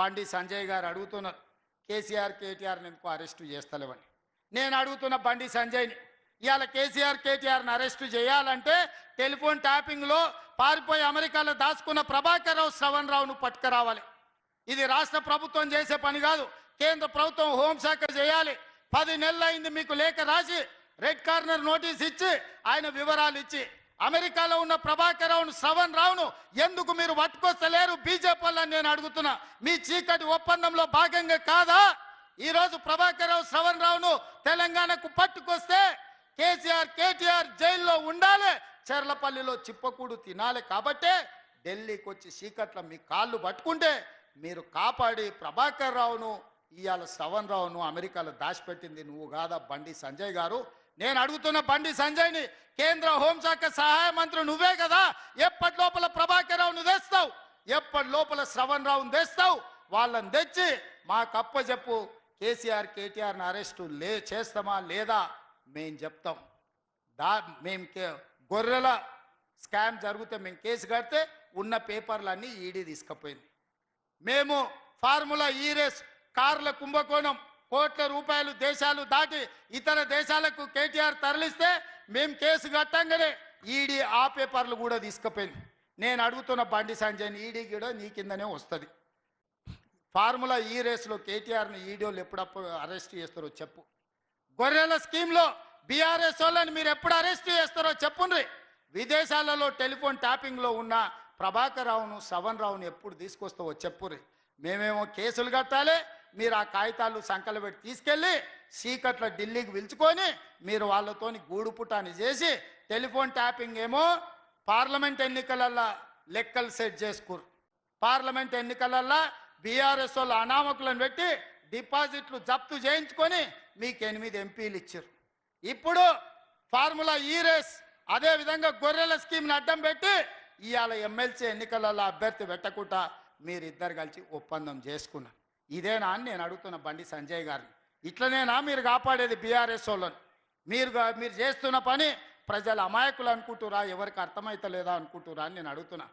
బండి సంజయ్ గారు అడుగుతున్నారు కేసీఆర్ కేటీఆర్ని ఎందుకు అరెస్టు చేస్తలేవని. నేను అడుగుతున్న బండి సంజయ్ని ఇవాళ కేసీఆర్ కేటీఆర్ని అరెస్టు చేయాలంటే టెలిఫోన్ ట్యాపింగ్లో పారిపోయి అమెరికాలో దాచుకున్న ప్రభాకర్ రావు శ్రవణ్ రావును పట్టుకురావాలి. ఇది రాష్ట్ర ప్రభుత్వం చేసే పని కాదు కేంద్ర ప్రభుత్వం హోంశాఖ చేయాలి. పది నెలలు అయింది మీకు లేఖ రాసి రెడ్ కార్నర్ నోటీస్ ఇచ్చి ఆయన వివరాలు ఇచ్చి అమెరికాలో ఉన్న ప్రభాకర్ రావును శ్రవణ్ రావును ఎందుకు మీరు పట్టుకొస్తలేరు? బీజేపీ వాళ్ళని నేను అడుగుతున్నా. మీ చీకటి ఒప్పందంలో భాగంగా కాదా? ఈ రోజు ప్రభాకర్ రావు శ్రవణ్ రావును తెలంగాణకు పట్టుకొస్తే కేసీఆర్ కేటీఆర్ జైల్లో ఉండాలి. చెర్లపల్లిలో చిప్పకూడు తినాలి కాబట్టే ఢిల్లీకి వచ్చి చీకట్ల మీ కాళ్ళు పట్టుకుంటే మీరు కాపాడి ప్రభాకర్ రావును ఇవాళ శ్రవణ్ రావును అమెరికాలో దాచిపెట్టింది నువ్వు కాదా బండి సంజయ్ గారు? నేను అడుగుతున్న బండి సంజయ్ని కేంద్ర హోంశాఖ సహాయ మంత్రి నువ్వే కదా. ఎప్పటి లోపల ప్రభాకర్ రావును తెస్తావు? ఎప్పటి లోపల శ్రవణ్ రావును తెస్తావు? వాళ్ళని తెచ్చి మాకు అప్పచెప్పు కేసీఆర్ కేటీఆర్ని అరెస్టు లే చేస్తామా లేదా? మేం చెప్తాం. దా మేము కే గొర్రెల స్కామ్ జరిగితే మేము కేసు కడితే ఉన్న పేపర్లన్నీ ఈడీ తీసుకుపోయింది. మేము ఫార్ములా ఈ రేస్ కార్ల కుంభకోణం కోట్ల రూపాయలు దేశాలు దాటి ఇతర దేశాలకు కేటీఆర్ తరలిస్తే మేము కేసు కట్టంగానే ఈడీ ఆ పేపర్లు కూడా తీసుకుపోయింది. నేను అడుగుతున్న బండి సంజయ్ని ఈడీ కూడా నీ కిందనే వస్తుంది. ఫార్ములా ఈ రేసులో కేటీఆర్ని ఈడీలు ఎప్పుడప్పుడు అరెస్ట్ చేస్తారో చెప్పు. గొర్రెల స్కీమ్లో బీఆర్ఎస్ వాళ్ళని మీరు ఎప్పుడు అరెస్ట్ చేస్తారో చెప్పుండ్రి. విదేశాలలో టెలిఫోన్ ట్యాపింగ్లో ఉన్న ప్రభాకర్ రావును శ్రవణ్ రావును ఎప్పుడు తీసుకొస్తావో చెప్పుర్రి. మేమేమో కేసులు కట్టాలి మీరు ఆ కాగితాలు సంకలు పెట్టి తీసుకెళ్ళి సీకట్ల ఢిల్లీకి పిలుచుకొని మీరు వాళ్ళతోని గూడుపుటని చేసి టెలిఫోన్ ట్యాపింగ్ ఏమో పార్లమెంట్ ఎన్నికలల్లో లెక్కలు సెట్ చేసుకురు పార్లమెంట్ ఎన్నికలల్లో బీఆర్ఎస్ వాళ్ళు అనామకులను పెట్టి డిపాజిట్లు జప్తు చేయించుకొని మీకు ఎనిమిది ఎంపీలు ఇచ్చారు ఇప్పుడు ఫార్ములా ఈ రేస్ అదేవిధంగా గొర్రెల స్కీమ్ని అడ్డం పెట్టి ఇవాళ ఎమ్మెల్సీ ఎన్నికలలో అభ్యర్థి పెట్టకుండా మీరిద్దరు కలిసి ఒప్పందం చేసుకున్నారు. ఇదేనా అని నేను అడుగుతున్న బండి సంజయ్ గారిని. ఇట్లనేనా మీరు కాపాడేది బీఆర్ఎస్ వాళ్ళని? మీరు మీరు చేస్తున్న పని ప్రజలు అమాయకులు అనుకుంటురా ఎవరికి అర్థమైతలేదా అనుకుంటురా అని నేను అడుగుతున్నా.